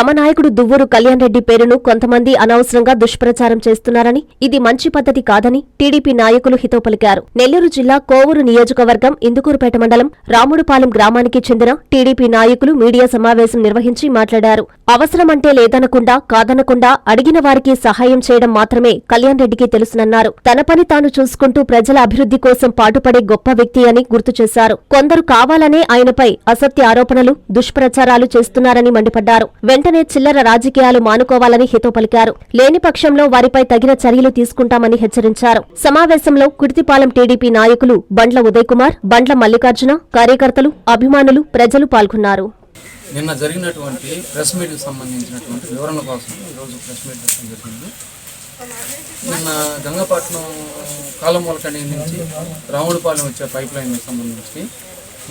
తమ నాయకుడు దువ్వూరు కళ్యాణ్ రెడ్డి పేరును కొంతమంది అనవసరంగా దుష్ప్రచారం చేస్తున్నారని ఇది మంచి పద్ధతి కాదని టీడీపీ నాయకులు హితో పలికారు. నెల్లూరు జిల్లా కోవూరు నియోజకవర్గం ఇందుకూరుపేట మండలం రాముడుపాలెం గ్రామానికి చెందిన టీడీపీ నాయకులు మీడియా సమావేశం నిర్వహించి మాట్లాడారు. అవసరమంటే లేదనకుండా కాదనకుండా అడిగిన వారికి సహాయం చేయడం మాత్రమే కళ్యాణ్ రెడ్డికి తెలుసునన్నారు. తన పని తాను చూసుకుంటూ ప్రజల అభివృద్ధి కోసం పాటుపడే గొప్ప వ్యక్తి అని గుర్తు చేశారు. కొందరు కావాలనే ఆయనపై అసత్య ఆరోపణలు దుష్ప్రచారాలు చేస్తున్నారని మండిపడ్డారు. వెంటనే వెంటనే చిల్లర రాజకీయాలు మానుకోవాలని హితో పలికారు. లేని పక్షంలో వారిపై తగిన చర్యలు తీసుకుంటామని హెచ్చరించారు. సమావేశంలో కుర్తిపాలెం టీడీపీ నాయకులు బండ్ల ఉదయ్ కుమార్ బండ్ల మల్లికార్జున కార్యకర్తలు అభిమానులు ప్రజలు పాల్గొన్నారు. నిన్న జరిగినటువంటి ప్రెస్ మీట్కి సంబంధించినటువంటి వివరణ కోసం ఈరోజు ప్రెస్ మీట్ పెట్టడం జరిగింది. నిన్న గంగపట్నం కాలమూలకని నుంచి రాముడిపాలెం వచ్చే పైప్ లైన్కి సంబంధించి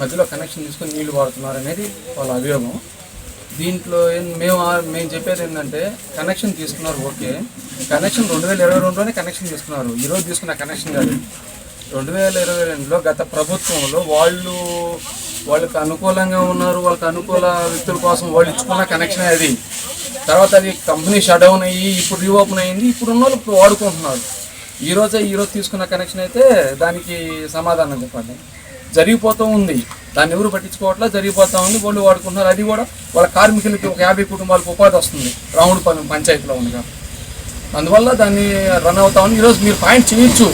మధ్యలో కనెక్షన్ తీసుకుని నీళ్ళు వాడుతున్నారు అనేది వాళ్ళ అభియోగం. దీంట్లో ఏం- మేము మేము చెప్పేది ఏంటంటే కనెక్షన్ తీసుకున్నారు ఓకే. కనెక్షన్ రెండు వేల ఇరవై రెండులోనే కనెక్షన్ తీసుకున్నారు. ఈరోజు తీసుకున్న కనెక్షన్ కాదు. రెండు వేల ఇరవై రెండులో గత ప్రభుత్వంలో వాళ్ళు వాళ్ళకి అనుకూలంగా ఉన్నారు వాళ్ళకి అనుకూల వ్యక్తుల కోసం వాళ్ళు ఇచ్చుకున్న కనెక్షన్ అది. తర్వాత అది కంపెనీ షట్ డౌన్ అయ్యి ఇప్పుడు రీఓపెన్ అయింది ఇప్పుడు ఉన్న వాళ్ళు ఇప్పుడు వాడుకుంటున్నారు. ఈరోజే ఈరోజు తీసుకున్న కనెక్షన్ అయితే దానికి సమాధానం చెప్పండి. జరిగిపోతూ ఉంది. దాన్ని ఎవరు పట్టించుకోవట్లా జరిగిపోతా ఉంది వాళ్ళు వాడుకుంటున్నారు. అది కూడా వాళ్ళ కార్మికులకి ఒక యాభై కుటుంబాలకు ఉపాధి వస్తుంది రాముడిపాలెం పంచాయతీలో ఉంది కాబట్టి. అందువల్ల దాన్ని రన్ అవుతా ఉంది. ఈరోజు మీరు పాయింట్ చేయొచ్చు.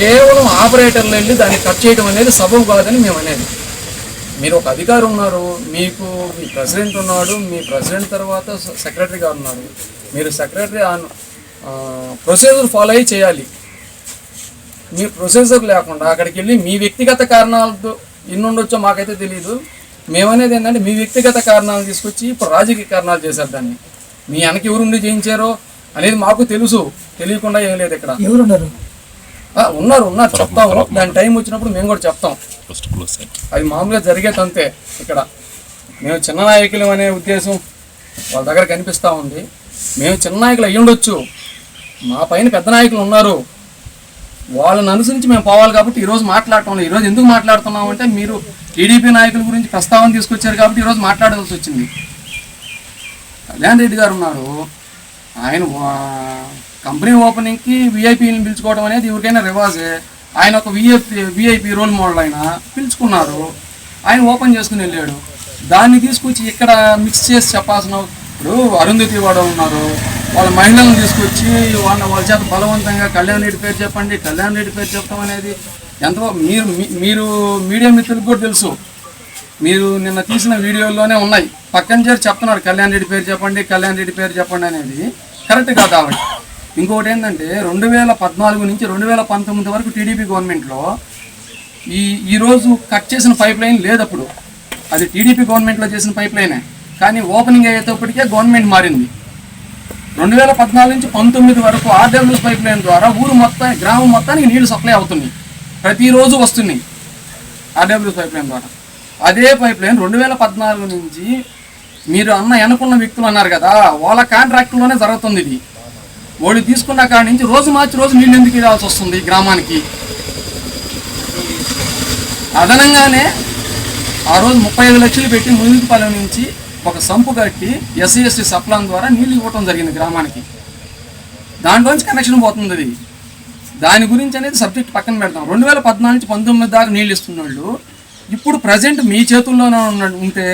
కేవలం ఆపరేటర్లు వెళ్ళి దాన్ని కట్ చేయడం అనేది సబబు కాదని మేము అనేది. మీరు ఒక అధికారి ఉన్నారు మీకు మీ ప్రెసిడెంట్ ఉన్నాడు మీ ప్రెసిడెంట్ తర్వాత సెక్రటరీ గారు ఉన్నారు. మీరు సెక్రటరీ ఆన్ ప్రొసీజర్ ఫాలో అయ్యి చేయాలి. మీ ప్రొసీజర్ లేకుండా అక్కడికి వెళ్ళి మీ వ్యక్తిగత కారణాలతో ఎన్ని ఉండొచ్చో మాకైతే తెలియదు మేమనేది ఏంటంటే మీ వ్యక్తిగత కారణాలు తీసుకొచ్చి ఇప్పుడు రాజకీయ కారణాలు చేశారు దాన్ని. మీ వెనక ఎవరుండి చేయించారో అనేది మాకు తెలుసు. తెలియకుండా ఏం లేదు ఇక్కడ. ఎవరున్నారు? ఆ, ఉన్నారు ఉన్నారు. చెప్తాము దాని టైం వచ్చినప్పుడు మేము కూడా చెప్తాం. అది మామూలుగా జరిగేది అంతే ఇక్కడ. మేము చిన్న నాయకులు అనే ఉద్దేశం వాళ్ళ దగ్గర కనిపిస్తూ ఉంది. మేము చిన్న నాయకులు అయ్యి ఉండొచ్చు మా పైన పెద్ద నాయకులు ఉన్నారు. వాళ్ళని అనుసరించి మేము పోవాలి కాబట్టి ఈరోజు మాట్లాడటం లేదు. ఈరోజు ఎందుకు మాట్లాడుతున్నాం అంటే మీరు టీడీపీ నాయకుల గురించి ప్రస్తావన తీసుకొచ్చారు కాబట్టి ఈరోజు మాట్లాడాల్సి వచ్చింది. కళ్యాణ్ రెడ్డి గారు ఉన్నారు. ఆయన కంపెనీ ఓపెనింగ్కి విఐపీని పిలుచుకోవడం అనేది ఎవరికైనా రివాజే. ఆయన ఒక విఐపి విఐపీ రోల్ మోడల్ ఆయన పిలుచుకున్నారు. ఆయన ఓపెన్ చేసుకుని వెళ్ళాడు. దాన్ని తీసుకొచ్చి ఇక్కడ మిక్స్ చేసి చెప్పాల్సిన ఇప్పుడు అరుంధతి వాడు ఉన్నారు. వాళ్ళ మహిళలను తీసుకొచ్చి వాళ్ళ వాళ్ళ చేత బలవంతంగా కళ్యాణ్ రెడ్డి పేరు చెప్పండి కళ్యాణ్ రెడ్డి పేరు చెప్పడం అనేది ఎంతో మీరు మీ- మీరు మీడియా మిత్రులకు కూడా తెలుసు. మీరు నిన్న తీసిన వీడియోల్లోనే ఉన్నాయి. పక్కన చేరి చెప్తున్నారు కళ్యాణ్ రెడ్డి పేరు చెప్పండి కళ్యాణ్ రెడ్డి పేరు చెప్పండి అనేది. కరెక్ట్ కాదు ఆవిడ. ఇంకొకటి ఏంటంటే రెండు వేల పద్నాలుగు నుంచి రెండు వేల పంతొమ్మిది వరకు టీడీపీ గవర్నమెంట్లో ఈ ఈరోజు కట్ చేసిన పైప్ లైన్ లేదప్పుడు అది టీడీపీ గవర్నమెంట్లో చేసిన పైప్ లైనే. కానీ ఓపెనింగ్ అయ్యేటప్పటికే గవర్నమెంట్ మారింది. రెండు వేల పద్నాలుగు నుంచి పంతొమ్మిది వరకు ఆర్డబ్ల్యూఎస్ పైప్ లైన్ ద్వారా ఊరు మొత్తం గ్రామం మొత్తానికి నీళ్ళు సప్లై అవుతున్నాయి. ప్రతిరోజు వస్తున్నాయి ఆర్డబ్ల్యూస్ పైప్ లైన్ ద్వారా. అదే పైప్ లైన్ రెండు వేల పద్నాలుగు నుంచి మీరు అన్న ఎన్నుకున్న వ్యక్తులు అన్నారు కదా వాళ్ళ కాంట్రాక్ట్లోనే జరుగుతుంది ఇది. వాళ్ళు తీసుకున్న కాడి నుంచి రోజు మార్చి రోజు నీళ్ళు ఎందుకు ఇవ్వాల్సి వస్తుంది గ్రామానికి? అదనంగానే ఆ రోజు ముప్పై ఐదు లక్షలు పెట్టి మునిగిపాలెం నుంచి ఒక సంపు కట్టి ఎస్సీ ఎస్టీ సప్లాన్ ద్వారా నీళ్ళు ఇవ్వటం జరిగింది గ్రామానికి. దాంట్లోంచి కనెక్షన్ పోతుంది అది. దాని గురించి అనేది సబ్జెక్ట్ పక్కన పెడతాం. రెండు వేల పద్నాలుగు నుంచి పంతొమ్మిది దాకా నీళ్ళు ఇస్తున్నాళ్ళు ఇప్పుడు ప్రజెంట్ మీ చేతుల్లోనే ఉన్న ఉంటే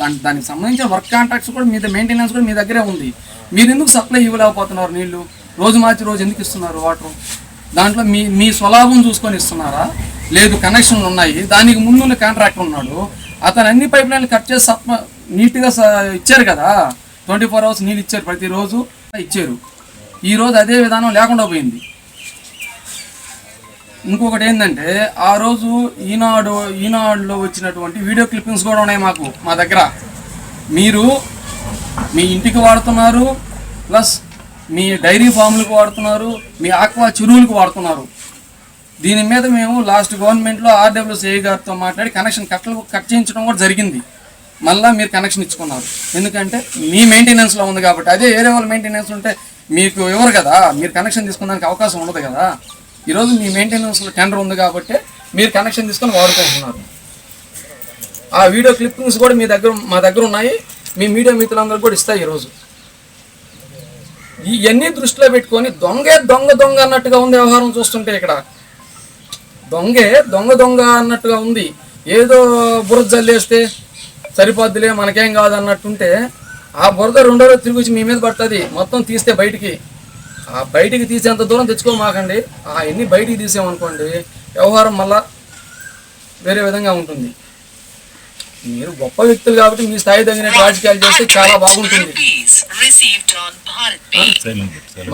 దాని దానికి సంబంధించిన వర్క్ కాంట్రాక్ట్స్ కూడా మీ మెయింటెనెన్స్ కూడా మీ దగ్గరే ఉంది. మీరు ఎందుకు సప్లై ఇవ్వలేకపోతున్నారు నీళ్ళు రోజు మార్చి రోజు ఎందుకు ఇస్తున్నారు వాటర్ దాంట్లో మీ మీ స్వలాభం చూసుకొని ఇస్తున్నారా? లేదు కనెక్షన్లు ఉన్నాయి. దానికి ముందున్న కాంట్రాక్టర్ ఉన్నాడు. అతను అన్ని పైప్ లైన్లు కట్ చేసి సప్ నీట్గా స- ఇచ్చారు కదా. ట్వంటీ ఫోర్ అవర్స్ నీళ్ళు ఇచ్చారు ప్రతిరోజు ఇచ్చారు. ఈరోజు అదే విధానం లేకుండా పోయింది. ఇంకొకటి ఏంటంటే ఆ రోజు ఈనాడు ఈనాడులో వచ్చినటువంటి వీడియో క్లిప్పింగ్స్ కూడా ఉన్నాయి మాకు మా దగ్గర. మీరు మీ ఇంటికి వాడుతున్నారు ప్లస్ మీ డైరీ ఫామ్లకు వాడుతున్నారు మీ ఆక్వా చెరువులకు వాడుతున్నారు. దీని మీద మేము లాస్ట్ గవర్నమెంట్లో ఆర్డబ్ల్యూసీఐ గారితో మాట్లాడి కనెక్షన్ కట్టలు కట్ చేయించడం కూడా జరిగింది. మళ్ళీ మీరు కనెక్షన్ ఇచ్చుకున్నారు. ఎందుకంటే మీ మెయింటెనెన్స్లో ఉంది కాబట్టి అదే వేరే వాళ్ళ మెయింటెనెన్స్ ఉంటే మీకు ఇవ్వరు కదా మీరు కనెక్షన్ తీసుకున్నానికి అవకాశం ఉండదు కదా. ఈరోజు మీ మెయింటెనెన్స్లో టెండర్ ఉంది కాబట్టి మీరు కనెక్షన్ తీసుకొని వాడుకుంటున్నారు ఆ వీడియో క్లిప్పింగ్స్ కూడా మీ దగ్గర మా దగ్గర ఉన్నాయి. మీ మీడియా మిత్రులందరూ కూడా ఇస్తాయి ఈరోజు ఇవన్నీ దృష్టిలో పెట్టుకొని దొంగే దొంగ దొంగ అన్నట్టుగా ఉంది వ్యవహారం చూస్తుంటే ఇక్కడ. దొంగే దొంగ దొంగ అన్నట్టుగా ఉంది. ఏదో బురద జల్లేస్తే సరిపోద్దులే మనకేం కాదు అన్నట్టుంటే ఆ బురద రెండో రోజు తిరిగి వచ్చి మీ మీద పడుతుంది. మొత్తం తీస్తే బయటికి. ఆ బయటికి తీసేంత దూరం తెచ్చుకోమాకండి ఆ ఎన్ని బయటికి తీసామనుకోండి వ్యవహారం మళ్ళా వేరే విధంగా ఉంటుంది. మీరు గొప్ప వ్యక్తులు కాబట్టి మీ స్థాయి తగిన రాజకీయాలు చేస్తే చాలా బాగుంటుంది.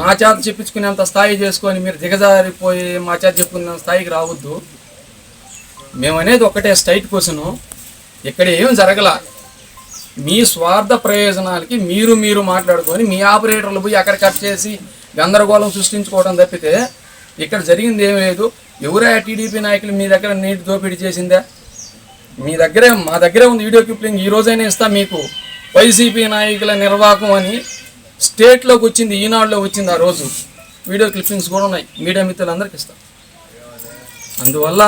మా చేత చెప్పించుకునేంత స్థాయి చేసుకొని మీరు దిగజారిపోయి మా చేత చెప్పుకునే స్థాయికి రావద్దు. మేము అనేది ఒకటే స్ట్రైట్ క్వశ్చన్ ఇక్కడ ఏం జరగల. మీ స్వార్థ ప్రయోజనాలకి మీరు మీరు మాట్లాడుకొని మీ ఆపరేటర్లు పోయి అక్కడ కట్ చేసి గందరగోళం సృష్టించుకోవడం తప్పితే ఇక్కడ జరిగింది ఏం లేదు. ఎవరే టీడీపీ నాయకులు మీ దగ్గర నీటి దోపిడీ చేసిందా? మీ దగ్గరే మా దగ్గరే ఉంది వీడియో క్లిప్పింగ్. ఈ రోజైనా ఇస్తా మీకు. వైసీపీ నాయకుల నిర్వాహకం అని స్టేట్లోకి వచ్చింది ఈనాడులో వచ్చింది ఆ రోజు. వీడియో క్లిప్పింగ్స్ కూడా ఉన్నాయి. మీడియా మిత్రులందరికీ ఇస్తాం. అందువల్ల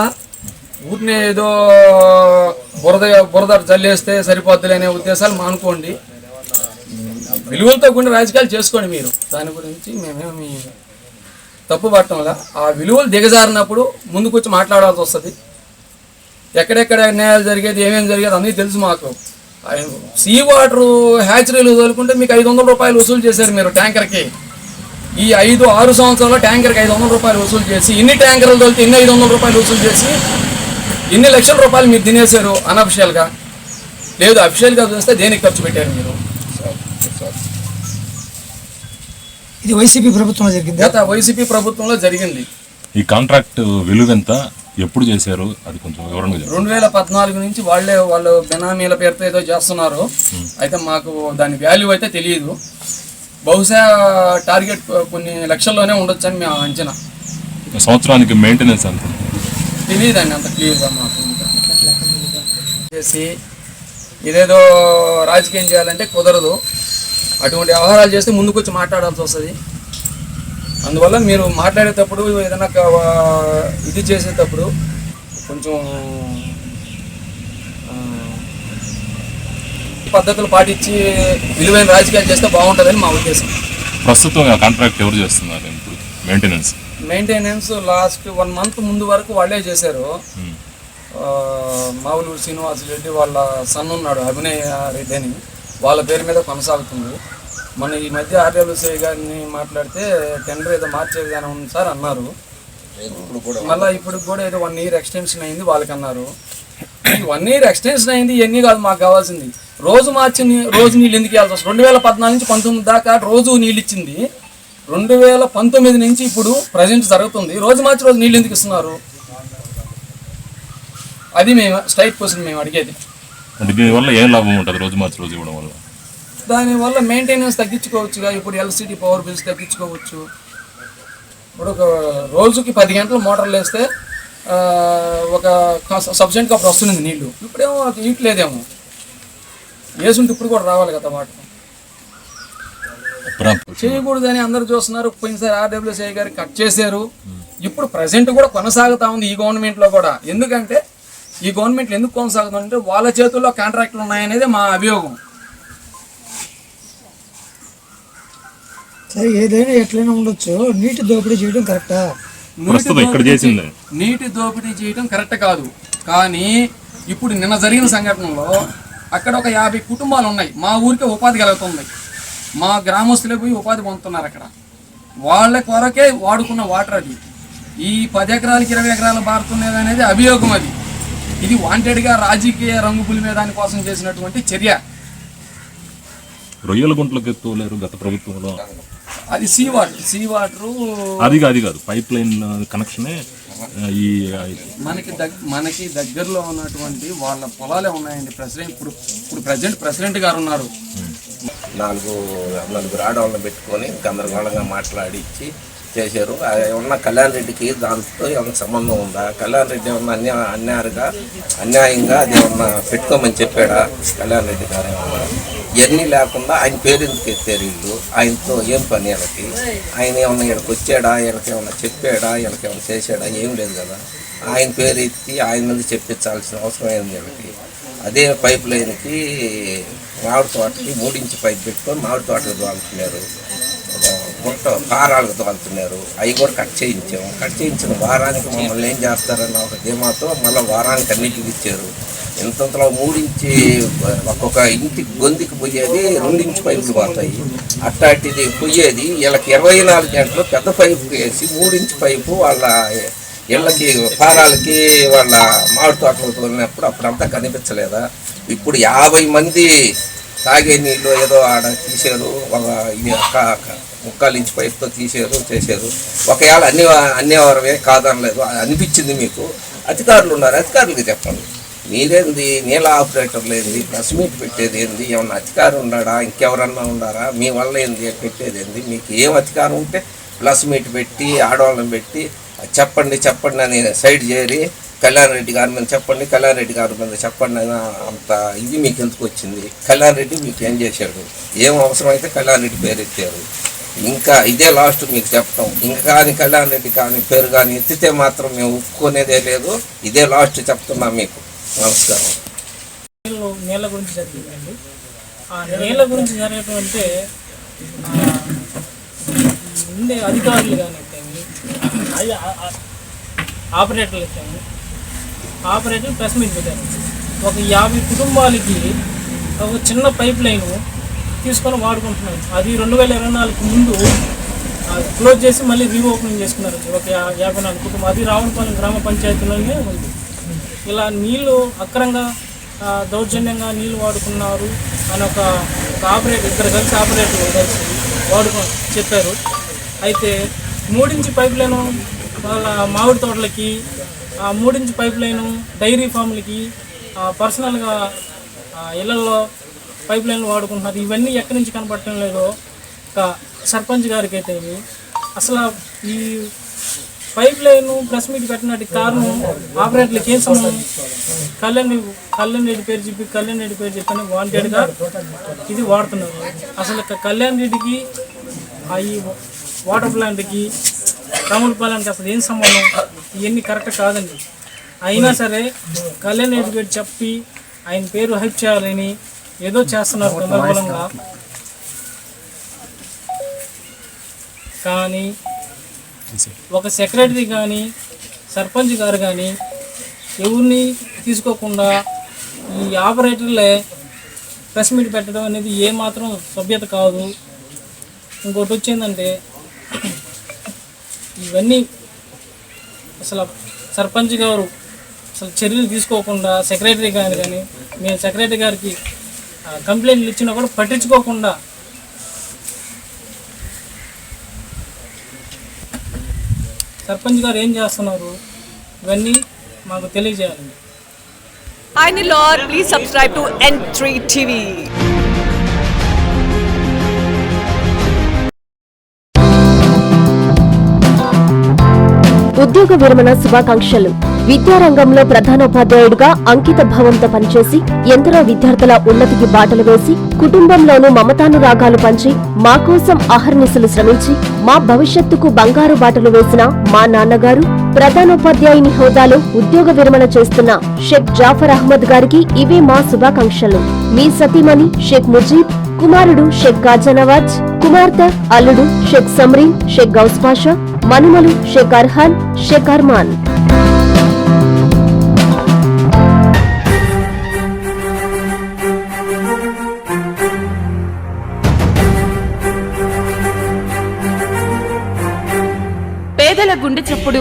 ఊరినే ఏదో బురద బురద జల్లేస్తే సరిపోద్దులే అనే ఉద్దేశాలు మానుకోండి విలువలతో కూడిన రాజకీయాలు చేసుకోండి మీరు. దాని గురించి మేమేమి తప్పు పట్టడంలా. ఆ విలువలు దిగజారినప్పుడు ముందుకు వచ్చి మాట్లాడాల్సి వస్తుంది. ఎక్కడెక్కడ అన్యాయాలు జరిగేది ఏమేమి జరిగేది అన్నీ తెలుసు మాకు. సీ వాటర్ హ్యాచరీలు వదులుకుంటే మీకు ఐదు వందల రూపాయలు వసూలు చేశారు మీరు ట్యాంకర్కి. ఈ ఐదు ఆరు సంవత్సరాల్లో ట్యాంకర్కి ఐదు వందల రూపాయలు వసూలు చేసి ఇన్ని ట్యాంకర్లు తొలితే ఇన్ని ఐదు వందల రూపాయలు వసూలు చేసి ఇన్ని లక్షల రూపాయలు మీరు తినేశారు అనఫిషియల్గా? లేదు అఫిషియల్గా చూస్తే దేనికి ఖర్చు పెట్టారు మీరు? ఇది వైసీపీ ప్రభుత్వంలో జరిగింది? గత వైసీపీ ప్రభుత్వంలో జరిగింది. ఈ కాంట్రాక్ట్ విలువ ఎంత ఎప్పుడు చేశారు? అది కొంచెం వివరంగా రెండు వేల పద్నాలుగు నుంచి వాళ్ళే వాళ్ళు బెనామీల పేరుతో ఏదో చేస్తున్నారు. అయితే మాకు దాని వాల్యూ అయితే తెలియదు. బహుశా టార్గెట్ కొన్ని లక్షల్లోనే ఉండొచ్చు అని మేము అంచనా. సంవత్సరానికి మెయింటెనెన్స్ ఎంత తెలియదండి అంత క్లియర్గా మాకు చేసి ఇదేదో రాజకీయం చేయాలంటే కుదరదు. అటువంటి వ్యవహారాలు చేస్తే ముందుకొచ్చి మాట్లాడాల్సి వస్తుంది. అందువల్ల మీరు మాట్లాడేటప్పుడు ఏదైనా ఇది చేసేటప్పుడు కొంచెం పద్ధతులు పాటించి విలువైన రాజకీయాలు చేస్తే బాగుంటుందని మా ఉద్దేశం. ప్రస్తుతం కాంట్రాక్ట్ ఎవరు చేస్తున్నారు ఇప్పుడు? Maintenance maintenance last one month ముందు వరకు వాళ్ళే చేశారు. మావులూరు శ్రీనివాస్ రెడ్డి వాళ్ళ సన్ ఉన్నాడు అభినయ్ రెడ్డి అని. వాళ్ళ పేరు మీద కొనసాగుతుంది. మన ఈ మధ్య ఆర్డబ్ల్యూసీ గారిని మాట్లాడితే టెండర్ ఏదో మార్చే విధానం ఉంది సార్ అన్నారు. మళ్ళీ ఇప్పుడు కూడా ఏదో వన్ ఇయర్ ఎక్స్టెన్షన్ అయింది వాళ్ళకి అన్నారు. వన్ ఇయర్ ఎక్స్టెన్షన్ అయింది ఇవన్నీ కాదు మాకు కావాల్సింది. రోజు మార్చి రోజు నీళ్ళు ఎందుకు వస్తుంది? రెండు వేల పద్నాలుగు నుంచి పంతొమ్మిది దాకా రోజు నీళ్ళు ఇచ్చింది. రెండు వేల పంతొమ్మిది నుంచి ఇప్పుడు ప్రజెంట్ జరుగుతుంది. రోజు మార్చి రోజు నీళ్ళు ఎందుకు ఇస్తున్నారు? అది మేము స్ట్రైట్ క్వశ్చన్ మేము అడిగేది. అంటే దీనివల్ల ఏం లాభం ఉంటుంది రోజు మార్చి రోజు ఇవ్వడం వల్ల? దానివల్ల మెయింటెనెన్స్ తగ్గించుకోవచ్చుగా. ఇప్పుడు ఎల్సిడి పవర్ బిల్స్ తగ్గించుకోవచ్చు. ఇప్పుడు ఒక రోజుకి పది గంటలు మోటార్లు వేస్తే ఒక సబ్సెంట్ కప్పుడు వస్తుంది నీళ్ళు ఇప్పుడేమో అది నీట్ లేదేమో. వేసుంటే ఇప్పుడు కూడా రావాలి కదా ప్ర- చేయకూడదని అందరూ చూస్తున్నారు. పోయినసారి ఆర్డబ్ల్యూసీఐ గారు కట్ చేశారు. ఇప్పుడు ప్రజెంట్ కూడా కొనసాగుతా ఉంది ఈ గవర్నమెంట్లో కూడా. ఎందుకంటే ఈ గవర్నమెంట్ ఎందుకు కొనసాగుతుందంటే వాళ్ళ చేతుల్లో కాంట్రాక్ట్లు ఉన్నాయనేది మా అభియోగం. సరే ఏదైనా ఎట్లయినా ఉండొచ్చు. నీటి దోపిడీ చేయడం కరెక్టా? ప్రస్తుతం ఇక్కడ చేసింది. నీటి దోపిడీ చేయడం కరెక్ట్ కాదు. కానీ ఇప్పుడు నిన్న జరిగిన సంఘటనలో అక్కడ ఒక యాభై కుటుంబాలు ఉన్నాయి. మా ఊరికే ఉపాధి కలుగుతుంది. మా గ్రామస్తులే పోయి ఉపాధి పొందుతున్నారు అక్కడ. వాళ్ళ కొరకే వాడుకున్న వాటర్ అది. ఈ పది ఎకరాలకి ఇరవై ఎకరాలు బారుతున్నది అనేది అభియోగం అది. ఇది వాంటెడ్గా రాజకీయ రంగు పులిమే దానికోసం చేసినటువంటి చర్య. రొయ్యల గుంటలకు ఎత్తులేరు గత ప్రభుత్వంలో. అది సీ వాటర్ సీ వాటరు అది అది కాదు. పైప్ లైన్ కనెక్షనే ఈ మనకి దగ్ మనకి దగ్గరలో ఉన్నటువంటి వాళ్ళ పొలాలే ఉన్నాయండి. ప్రెసిడెంట్ ఇప్పుడు ఇప్పుడు ప్రెసిడెంట్ ప్రెసిడెంట్ గారు ఉన్నారు. నాలుగు నలుగురు ఆడవాళ్ళని పెట్టుకొని గందరగోళంగా మాట్లాడిచ్చి చేశారు. ఉన్న కళ్యాణ్ రెడ్డికి దాంతో ఏమైనా సంబంధం ఉందా? కళ్యాణ్ రెడ్డి ఏమన్నా అన్యా అన్యాయంగా అన్యాయంగా అది ఏమన్నా పెట్టుకోమని చెప్పాడా? కళ్యాణ్ రెడ్డి గారు ఏమన్నా? ఇవన్నీ లేకుండా ఆయన పేరు ఎందుకు ఎత్తారు వీళ్ళు? ఆయనతో ఏం పని వీళ్ళకి ఆయన ఏమన్నా వీళ్ళకి వచ్చాడా? వీళ్ళకి ఏమన్నా చెప్పాడా? వీళ్ళకి ఏమన్నా చేశాడా? ఏం లేదు కదా. ఆయన పేరు ఎత్తి ఆయన మీద చెప్పించాల్సిన అవసరం ఏంది వీళ్ళకి? అదే పైప్ లైన్కి మామిడి తోటకి మూడించి పైపు పెట్టుకొని మామిడి తోటలు తోలుతున్నారు. గుంట భారాలకు తోలుతున్నారు. అవి కూడా కట్ చేయించాము కట్ చేయించిన వారానికి మమ్మల్ని ఏం చేస్తారన్న ఒక ధీమాతో మళ్ళీ వారానికి అన్నిటికి ఇచ్చారు. ఇంతంతలో మూడించి ఒక్కొక్క ఇంటికి గొంతుకి పోయేది రెండించి పైపులు పోతాయి. అట్టాటిది పోయేది వీళ్ళకి ఇరవై నాలుగు గంటలు పెద్ద పైపు వేసి మూడించి పైపు వాళ్ళ ఇళ్ళకి పారాలకి వాళ్ళ మామిడి తోటలకు తోలినప్పుడు అప్పుడంతా కనిపించలేదా? ఇప్పుడు యాభై మంది తాగే నీళ్ళు ఏదో ఆడ తీసారు ఒక ఇది క- ముక్కాలు ఇంచు పైపుతో తీసారు చేశారు. ఒకవేళ అన్ని అన్నివరమే కాదనలేదు అనిపించింది మీకు. అధికారులు ఉన్నారు అధికారులకి చెప్పండి. మీరేంది నీళ్ళ ఆపరేటర్లు ఏంది ప్రెస్ మీట్ పెట్టేది ఏంది? ఏమన్నా అధికారం ఉన్నాడా? ఇంకెవరన్నా ఉన్నారా? మీ వల్ల ఏంది? పెట్టేది ఏంది? మీకు ఏం అధికారం ఉంటే ప్లస్ మీట్ పెట్టి ఆడవాళ్ళని పెట్టి చెప్పండి చెప్పండి అని సైడ్ చేరి కళ్యాణ్ రెడ్డి గారి మీద చెప్పండి కళ్యాణ్ రెడ్డి గారి మీద చెప్పండి అని అంత ఇది మీకు ఎందుకు వచ్చింది? కళ్యాణ్ రెడ్డి మీకు ఏం చేశాడు? ఏం అవసరమైతే కళ్యాణ్ రెడ్డి పేరు ఎత్తారు. ఇంకా ఇదే లాస్ట్ మీకు చెప్తాం. ఇంకా కానీ కళ్యాణ్ రెడ్డి కానీ పేరు కానీ ఎత్తితే మాత్రం మేము ఒప్పుకునేదే లేదు. ఇదే లాస్ట్ చెప్తున్నాం మీకు. నమస్కారం. నీళ్ళ గురించి జరిగిందండి. ఆ నీళ్ళ గురించి జరగటం ముందే అధికారులు కానీ ఆపరేటర్లు ఇచ్చాము. ఆపరేటర్ ప్రెస్ మీట్ పెట్టారు. ఒక యాభై కుటుంబాలకి ఒక చిన్న పైప్ లైన్ తీసుకొని వాడుకుంటున్నాను అది రెండు వేల ఇరవై నాలుగు ముందు క్లోజ్ చేసి మళ్ళీ రీఓపెనింగ్ చేసుకున్నారు. ఒక యాభై నాలుగు కుటుంబం అది రావణపాలెం గ్రామ పంచాయతీలోనే ఉంది. ఇలా నీళ్ళు అక్రంగా దౌర్జన్యంగా నీళ్ళు వాడుకున్నారు అని ఒక ఒక ఆపరేటర్ ఇద్దరు కలిసి ఆపరేటర్ కలిసి వాడుకో చెప్పారు. అయితే మూడించి పైప్ లైను వాళ్ళ మామిడి తోటలకి ఆ మూడించి పైప్ లైను డైరీ ఫామ్లకి పర్సనల్గా ఇళ్ళలో పైప్ లైన్లు వాడుకుంటున్నారు. ఇవన్నీ ఎక్కడి నుంచి కనపడటం లేదో ఒక సర్పంచ్ గారికి అయితే అసలు ఈ పైప్ లైన్ ప్రెస్ మీట్ పెట్టినట్టు కారణం ఆపరేటర్లకి ఏం సంబంధం? కళ్యాణ్ కళ్యాణ్ రెడ్డి పేరు చెప్పి కళ్యాణ్ రెడ్డి పేరు చెప్పని వాంటెడ్గా ఇది వాడుతున్నారు. అసలు కళ్యాణ్ రెడ్డికి ఈ వాటర్ ప్లాంట్కి రాములపాలెంకి అసలు ఏం సంబంధం? ఇవన్నీ కరెక్ట్ కాదండి. అయినా సరే కళ్యాణ్ రెడ్డి చెప్పి ఆయన పేరు హైప్ చేయాలని ఏదో చేస్తున్నారు గందరగోళంగా కానీ ఒక సెక్రటరీ కానీ సర్పంచ్ గారు కానీ ఎవరిని తీసుకోకుండా ఈ ఆపరేటర్లే ప్రెస్ మీట్ పెట్టడం అనేది ఏమాత్రం సభ్యత కాదు. ఇంకోటి వచ్చిందంటే ఇవన్నీ అసలు సర్పంచ్ గారు అసలు చర్యలు తీసుకోకుండా సెక్రటరీ గారు కానీ మేము సెక్రటరీ గారికి కంప్లైంట్లు ఇచ్చినా కూడా పట్టించుకోకుండా సర్పంచ్ గారు ఏం చేస్తున్నారు? ఇవన్నీ మాకు తెలియజేయాలండి Hi Nilor, please subscribe to N3 TV ఉద్యోగ విరమణ శుభాకాంక్షలు. విద్యారంగంలో ప్రధానోపాధ్యాయుడిగా అంకిత భావంతో పనిచేసి ఎందరో విద్యార్థుల ఉన్నతికి బాటలు వేసి కుటుంబంలోనూ మమతానురాగాలు పంచి మా కోసం అహర్నిశలు శ్రమించి మా భవిష్యత్తుకు బంగారు బాటలు వేసిన మా నాన్నగారు ప్రధానోపాధ్యాయుని హోదాలో ఉద్యోగ విరమణ చేస్తున్న షేక్ జాఫర్ అహ్మద్ గారికి ఇవే మా శుభాకాంక్షలు. మీ సతీమణి షేక్ ముజీబ్ కుమారుడు షేక్ గాజా నవాజ్ కుమార్తె అల్లుడు షేక్ సమ్రీన్ షేక్ గౌస్ పాషా మనుమలు షేక్ అర్హాన్ షేక్ అర్మాన్ పేదల గుండె చప్పుడు